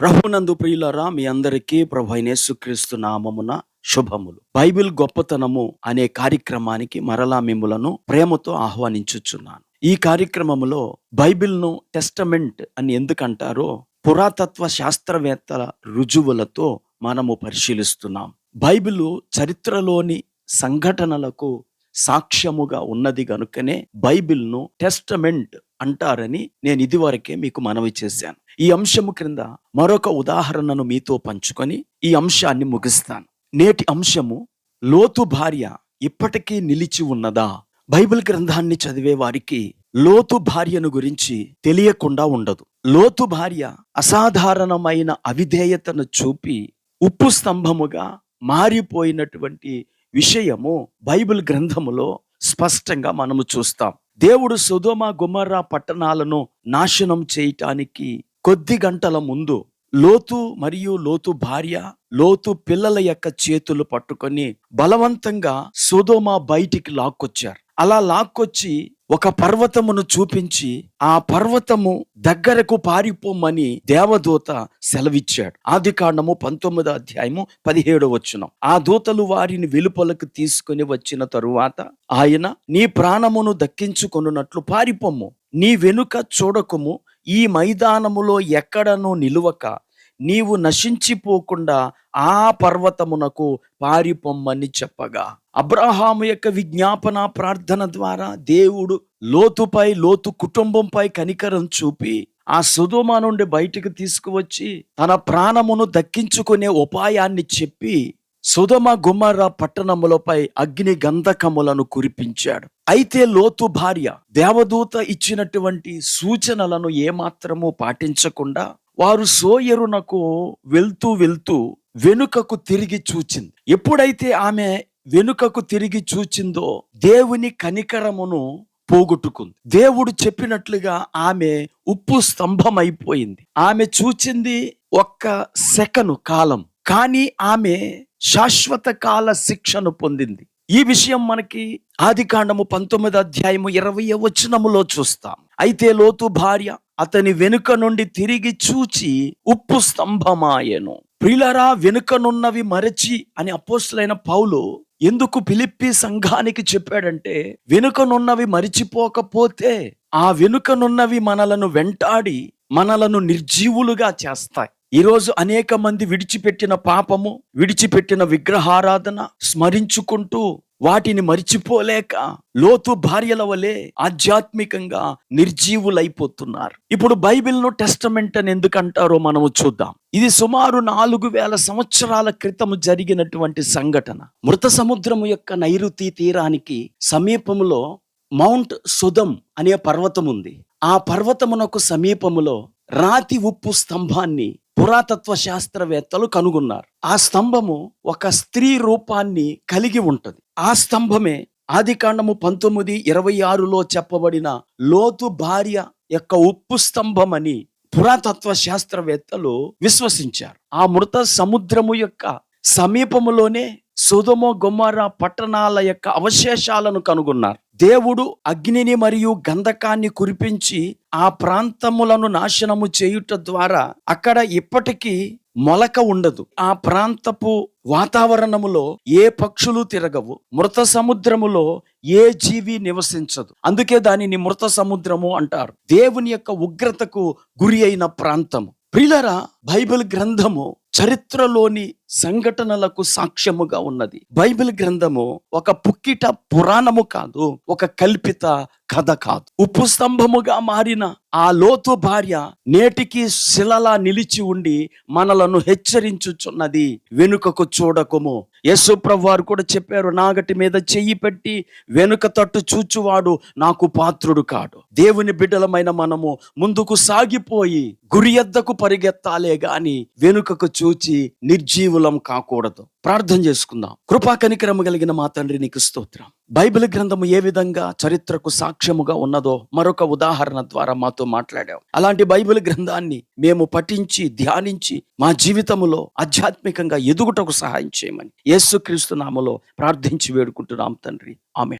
ప్రభునందు ప్రియులరా మీ అందరికీ ప్రభు యేసుక్రీస్తు నామమున శుభములు. బైబిల్ గొప్పతనము అనే కార్యక్రమానికి మరలా మిమ్ములను ప్రేమతో ఆహ్వానించుచున్నాను. ఈ కార్యక్రమములో బైబిల్ను టెస్టమెంట్ అని ఎందుకంటారో పురాతత్వ శాస్త్రవేత్తల రుజువులతో మనము పరిశీలిస్తున్నాం. బైబిల్ చరిత్రలోని సంఘటనలకు సాక్ష్యముగా ఉన్నది గనుకనే బైబిల్ను టెస్టమెంట్ అంటారని నేను ఇదివరకే మీకు మనవి చేశాను. ఈ అంశము క్రింద మరొక ఉదాహరణను మీతో పంచుకొని ఈ అంశాన్ని ముగిస్తాను. నేటి అంశము లోతు భార్య ఇప్పటికీ నిలిచి ఉన్నదా? బైబిల్ గ్రంథాన్ని చదివే వారికి లోతు భార్యను గురించి తెలియకుండా ఉండదు. లోతు భార్య అసాధారణమైన అవిధేయతను చూపి ఉప్పు స్తంభముగా మారిపోయినటువంటి విషయము బైబిల్ గ్రంథములో స్పష్టంగా మనము చూస్తాం. దేవుడు సుధోమ గుమర్రా పట్టణాలను నాశనం చేయటానికి కొద్ది గంటల ముందు లోతు మరియు లోతు భార్య లోతు పిల్లల యొక్క చేతులు పట్టుకొని బలవంతంగా సుధోమ బయటికి లాక్కొచ్చారు. అలా లాక్కొచ్చి ఒక పర్వతమును చూపించి ఆ పర్వతము దగ్గరకు పారిపోమని దేవదూత సెలవిచ్చాడు. ఆది కాండము పంతొమ్మిదో అధ్యాయము పదిహేడు వచ్చును ఆ దూతలు వారిని వెలుపలకు తీసుకుని వచ్చిన తరువాత ఆయన నీ ప్రాణమును దక్కించుకొనున్నట్లు పారిపోము నీ వెనుక చూడకము. ఈ మైదానములో ఎక్కడనూ నిలువక నీవు నశించిపోకుండా ఆ పర్వతమునకు పారిపొమ్మని చెప్పగా. అబ్రహాము యొక్క విజ్ఞాపన ప్రార్థన ద్వారా దేవుడు లోతుపై లోతు కుటుంబంపై కనికరం చూపి ఆ సుధుమ నుండి బయటకు తీసుకువచ్చి తన ప్రాణమును దక్కించుకునే ఉపాయాన్ని చెప్పి సుధమ గుమ్మర పట్టణములపై అగ్ని గంధకములను కురిపించాడు. అయితే లోతు భార్య దేవదూత ఇచ్చినటువంటి సూచనలను ఏమాత్రము పాటించకుండా వారు సోయరునకు వెళ్తూ వెళ్తూ వెనుకకు తిరిగి చూచింది. ఎప్పుడైతే ఆమె వెనుకకు తిరిగి చూచిందో దేవుని కనికరమును పోగొట్టుకుంది. దేవుడు చెప్పినట్లుగా ఆమె ఉప్పు స్తంభం అయిపోయింది ఆమె చూచింది ఒక్క సెకను కాలం. కానీ ఆమె శాశ్వత కాల శిక్షను పొందింది. ఈ విషయం మనకి ఆది కాండము పంతొమ్మిది అధ్యాయము ఇరవై వచనములో చూస్తాం. అయితే లోతు భార్య అతని వెనుక నుండి తిరిగి చూచి ఉప్పు స్తంభమాయను. ప్రిలరా వెనుకనున్నవి మరచి అని అపోస్తులైన పౌలు ఎందుకు పిలిప్పి సంఘానికి చెప్పాడంటే వెనుకనున్నవి మరిచిపోకపోతే ఆ వెనుకనున్నవి మనలను వెంటాడి మనలను నిర్జీవులుగా చేస్తాయి. ఈరోజు అనేక మంది విడిచిపెట్టిన పాపము విడిచిపెట్టిన విగ్రహారాధన స్మరించుకుంటూ వాటిని మరిచిపోలేక లోతు భార్యల వలె ఆధ్యాత్మికంగా నిర్జీవులైపోతున్నారు. ఇప్పుడు బైబిల్ను టెస్టమెంట్ అని ఎందుకంటారో మనము చూద్దాం. ఇది సుమారు నాలుగు వేల సంవత్సరాల క్రితం జరిగినటువంటి సంఘటన. మృత సముద్రము యొక్క నైరుతి తీరానికి సమీపములో మౌంట్ సుధం అనే పర్వతం ఉంది ఆ పర్వతమునకు సమీపములో రాతి ఉప్పు స్తంభాన్ని పురాతత్వ శాస్త్రవేత్తలు కనుగొన్నారు. ఆ స్తంభము ఒక స్త్రీ రూపాన్ని కలిగి ఉంటుంది. ఆ స్తంభమే ఆదికాండము పంతొమ్మిది ఇరవై ఆరులో చెప్పబడిన లోతు భార్య యొక్క ఉప్పు స్తంభం అని పురాతత్వ శాస్త్రవేత్తలు విశ్వసించారు. ఆ మృత సముద్రము యొక్క సమీపములోనే సుధమో గొమ్మర పట్టణాల యొక్క అవశేషాలను కనుగొన్నారు. దేవుడు అగ్నిని మరియు గంధకాన్ని కురిపించి ఆ ప్రాంతములను నాశనము చేయుట ద్వారా అక్కడ ఇప్పటికీ మొలక ఉండదు. ఆ ప్రాంతపు వాతావరణములో ఏ పక్షులు తిరగవు. మృత సముద్రములో ఏ జీవి నివసించదు. అందుకే దానిని మృత సముద్రము అంటారు. దేవుని యొక్క ఉగ్రతకు గురి అయిన ప్రాంతము. ప్రిలరా బైబిల్ గ్రంథము చరిత్రలోని సంఘటనలకు సాక్ష్యముగా ఉన్నది. బైబిల్ గ్రంథము ఒక పుక్కిట పురాణము కాదు ఒక కల్పిత కథ కాదు. ఉప్పు స్తంభముగా మారిన ఆ లోతు భార్య నేటికి శిలలా నిలిచి ఉండి మనలను హెచ్చరించుచున్నది. వెనుకకు చూడకము యశు వారు కూడా చెప్పారు నాగటి మీద చెయ్యి పెట్టి వెనుక తట్టు చూచువాడు నాకు పాత్రుడు కాడు. దేవుని బిడ్డలమైన మనము ముందుకు సాగిపోయి గురి ఎద్దకు పరిగెత్తాలే గాని వెనుకకు చూచి నిర్జీవులం కాకూడదు. ప్రార్థన చేసుకుందాం. కృపా కనికరము కలిగిన మా తండ్రి నీకు స్తోత్రం. బైబిల్ గ్రంథము ఏ విధంగా చరిత్రకు సాక్ష్యముగా ఉన్నదో మరొక ఉదాహరణ ద్వారా మాతో మాట్లాడాం అలాంటి బైబిల్ గ్రంథాన్ని మేము పఠించి ధ్యానించి మా జీవితములో ఆధ్యాత్మికంగా ఎదుగుటకు సహాయం చేయమని యేసుక్రీస్తు నామలో ప్రార్థించి వేడుకుంటున్నాం తండ్రి. ఆమె